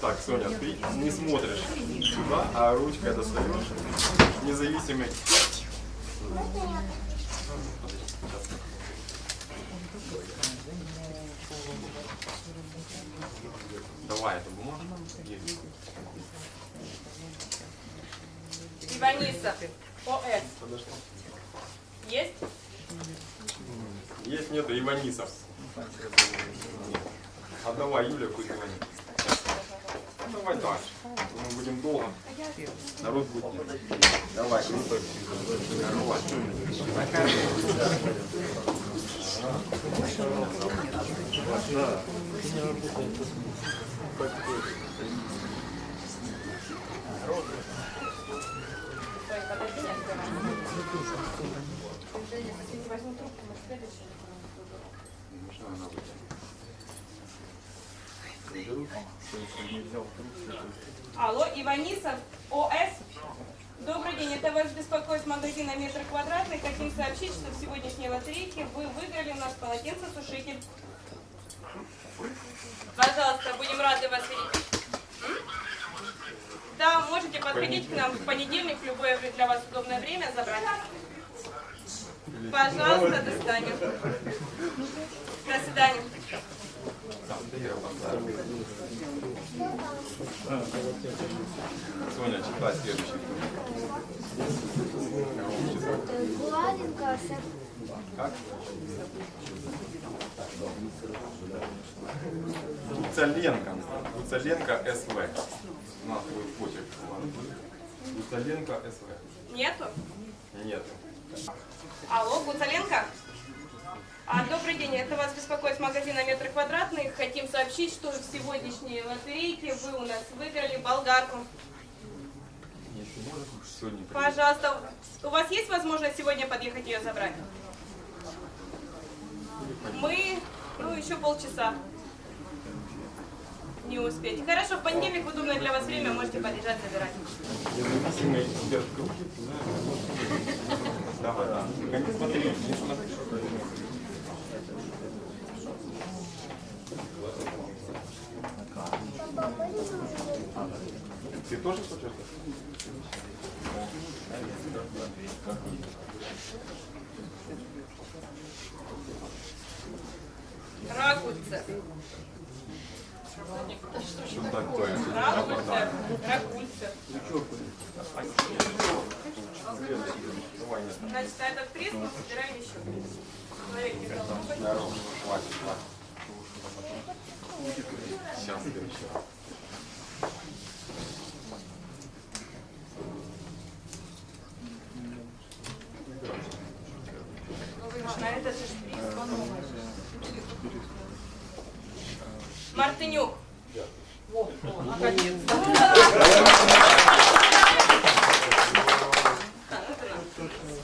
Так, Соня, ты не смотришь сюда, а ручкой достаешь. Независимый. Давай эту бумагу. Иваниса. ОС. Есть? Есть, нету, Иванисов. А давай, Юля, пусть звонит. Давай дальше. Мы будем долго. Народ будет. Давай, круто. Стой, подожди, не открывай. Если не возьму трубку, мы следующий. Алло, Иванисов, ОС. Добрый день, это вас беспокоит магазина метр квадратный. Хотим сообщить, что в сегодняшней лотерейке вы выиграли у нас полотенцесушитель. Пожалуйста, будем рады вас видеть. Да, можете подходить к нам в понедельник, в любое для вас удобное время забрать. Пожалуйста, до свидания. До свидания. Соня, читай следующий. Гладенько, Как? Гуцаленко. Гуцаленко СВ. У нас будет почерк. Гуцаленко СВ. Нету? Нет. Алло, Гуцаленко? А, добрый день, это вас беспокоит с магазина метр квадратный. Хотим сообщить, что в сегодняшней лотерейке вы у нас выиграли болгарку. Пожалуйста, у вас есть возможность сегодня подъехать ее забрать? Мы, ну, еще полчаса. Не успеть. Хорошо, в понедельник в удобное для вас время можете подъезжать забирать. Давай, да. Смотри, не смотри. Ты тоже хочешь? Ракульце. Что такое? Ракульце. Ракульце. Значит, а этот треснул, собираем еще. Человек не должен быть. Здорово. Хватит, хватит. Сейчас еще. А это же шприц. Мартынюк. Во, о, наконец-то. А, это нам.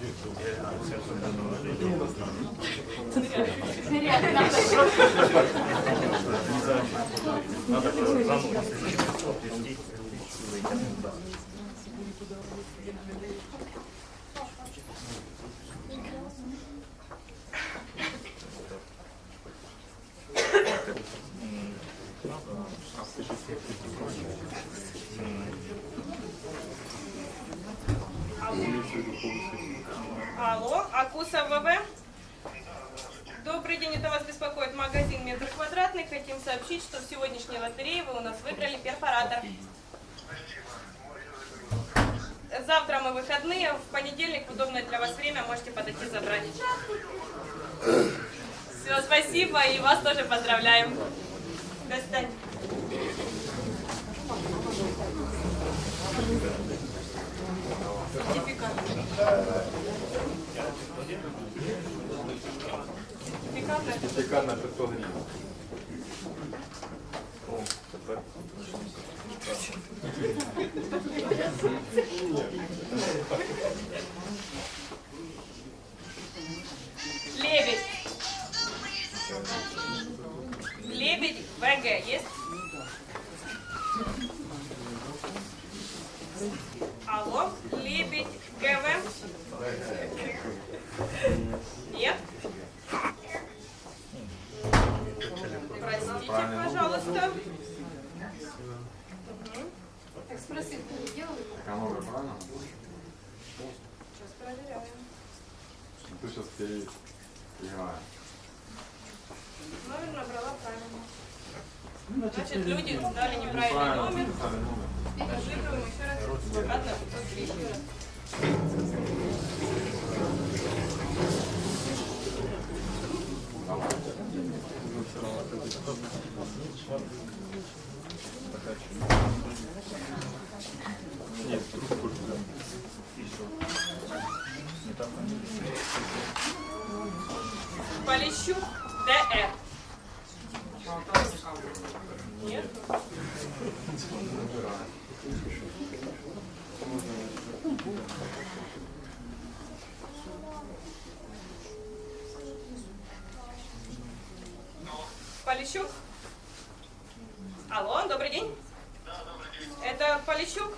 Экономки, да. Спасибо. Спасибо. Перфорат. Алло, Акуса ВВ. Добрый день, это вас беспокоит магазин метр квадратный. Хотим сообщить, что в сегодняшней лотерее вы у нас выиграли перфоратор. Завтра мы выходные, в понедельник в удобное для вас время можете подойти забрать. Все, спасибо и вас тоже поздравляем. До свидания. Кітяка на 500 гривень. О. Лебедь. Лебедь ВГ есть? А номер правильно? Сейчас проверяем. Ты сейчас переиграешь. Номер набрала правильно. Значит, люди дали неправильный номер. Разыгрываем еще раз. Обратно 500 гривен. Полищук ДР. Нет? Полищук? Алло, добрый день. Это Полищук?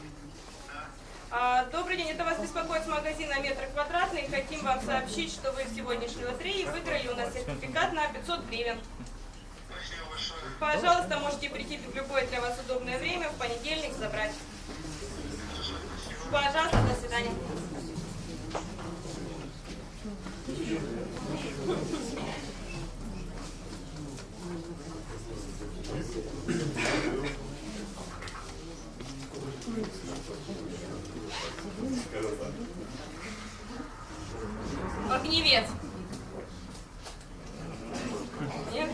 А, добрый день, это вас беспокоит с магазина метр квадратный. Хотим вам сообщить, что вы в сегодняшней лотерее выиграли у нас сертификат на 500 гривен. Пожалуйста, можете прийти в любое для вас удобное время в понедельник забрать. Пожалуйста, до свидания. Огневец. Нет?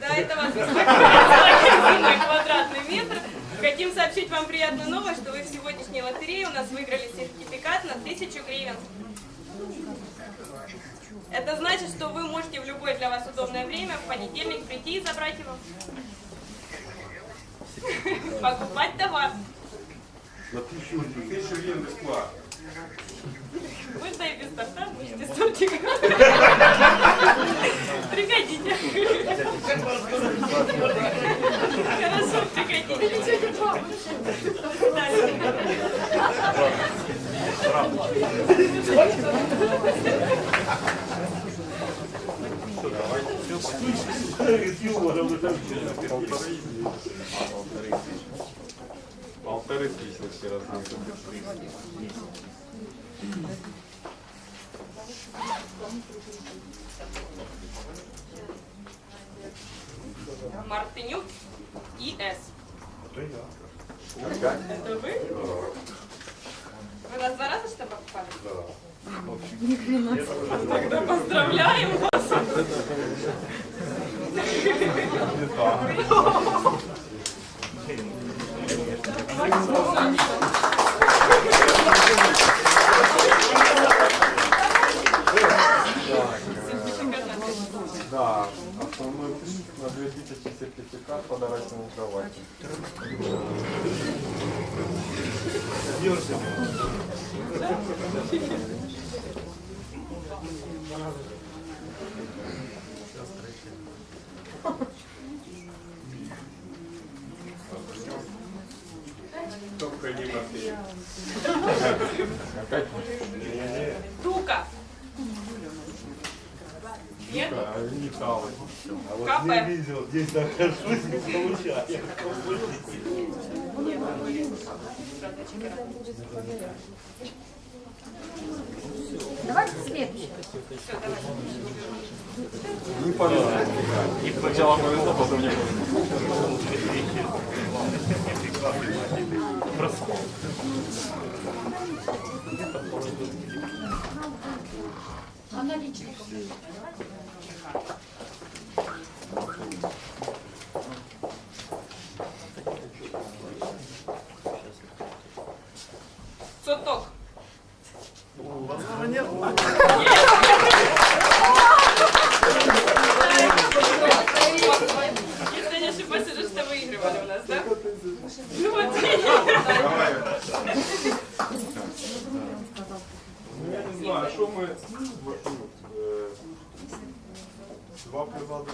Да, это вас беспокоит квадратный метр. Хотим сообщить вам приятную новость, что вы в сегодняшней лотерее у нас выиграли сертификат на 1000 гривен. Это значит, что вы можете в любое для вас удобное время в понедельник прийти и забрать его. Покупать товар. На тысячу, гривен бесплатно. Да и без торта будете с. Приходите. Хорошо, приходите. Полторы тысячи раз. Мартынюк и С. Как? Это вы? Вы нас два раза что покупали? Тогда поздравляем вас. Да, основной приз на 2000 сертификат подарочному кровати. Только не Матвей. Опять Нет? а, металлы. КП. видел, здесь нахожусь, не получаю. Давайте следующее. Не повезло. Сначала повезло, потом не повезло. А наличные Соток. Если я не ошибаюсь, это что выигрывали у нас, да? Ну вот. Давай. Ну, я не знаю, що ми... е, Два призади.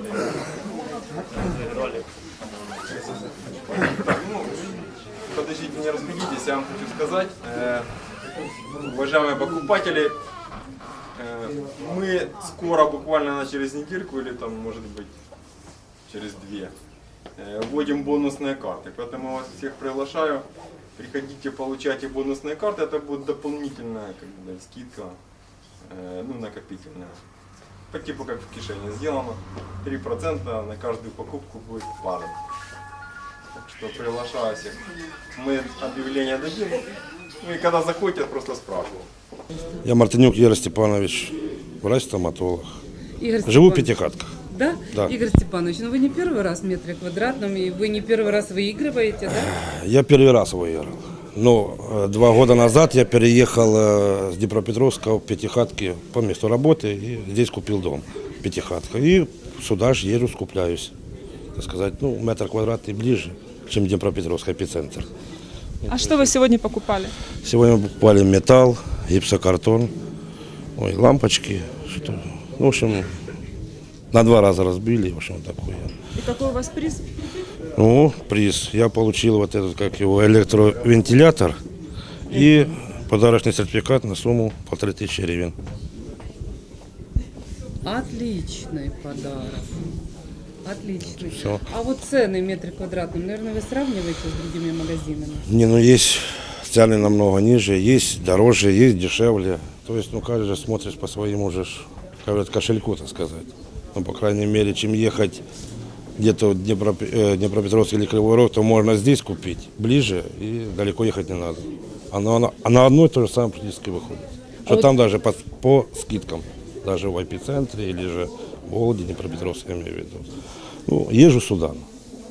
Ну, подождите, не расходитесь, я вам хочу сказать. Э, уважаемые покупатели, э, мы скоро, буквально на через недельку или там, может быть, через две, э, вводим бонусные карты. Поэтому вас всех приглашаю. Приходите, получайте бонусные карты. Это будет дополнительная как бы, скидка, ну, накопительная. По типу как в кишене сделано. 3% на каждую покупку будет падать. Так что приглашаю всех. Мы объявление дадим. Ну и когда заходите, просто спрашиваю. Я Мартынюк Юрий Степанович, врач-стоматолог. Живу в пятихатках. Да? Да. Игорь Степанович, ну вы не первый раз в метре квадратном, и вы не первый раз выигрываете, да? Я первый раз выиграл. Но э, два года назад я переехал э, с Днепропетровска в Пятихатки по месту работы и здесь купил дом. Пятихатка. И сюда же езжу, скупляюсь. Так сказать, ну, метр квадратный ближе, чем Днепропетровск, эпицентр. А что вы сегодня покупали? Сегодня мы покупали металл, гипсокартон, ой, лампочки. Что, ну, в общем, на два раза разбили, в общем, такое. И какой у вас приз? Ну, приз. Я получил вот этот, как его, электровентилятор и подарочный сертификат на сумму полторы тысячи гривен. Отличный подарок. Отличный. Всё. А вот цены в метре квадратном, наверное, вы сравниваете с другими магазинами? Не, ну есть цены намного ниже, есть дороже, есть дешевле. То есть, ну, каждый же смотрит по своему же, как говорят, кошельку, так сказать. Ну, по крайней мере, чем ехать где-то в Днепропе- э, Днепропетровск или Кривой Рог, то можно здесь купить, ближе, и далеко ехать не надо. А на, на- а на одно и то же самое практически выходит. Что вот- там даже по, по скидкам, даже в эпицентре или же в Володе, Днепропетровск, я имею в виду. Ну, езжу сюда.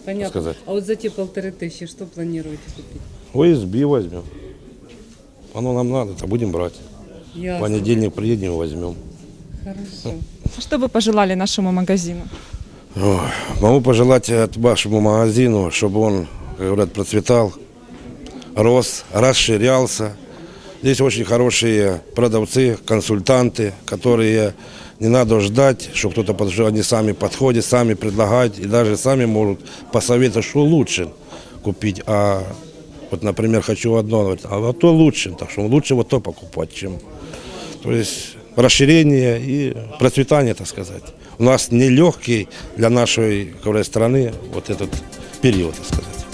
Понятно. сказать. А вот за те полторы тысячи что планируете купить? ОСБ возьмем. Оно нам надо, то будем брать. В Ясно. понедельник приедем и возьмем. Хорошо. А Что вы пожелали нашему магазину? Ой, Могу пожелать от вашему магазину, чтобы он, как говорят, процветал, рос, расширялся. Здесь очень хорошие продавцы, консультанты, которые не надо ждать, что кто-то подошел, они сами подходят, сами предлагают и даже сами могут посоветовать, что лучше купить. А вот, например, хочу одно, а вот то лучше, так что лучше вот то покупать, чем то есть расширение и процветание, так сказать. У нас нелегкий для нашей страны вот этот период, так сказать.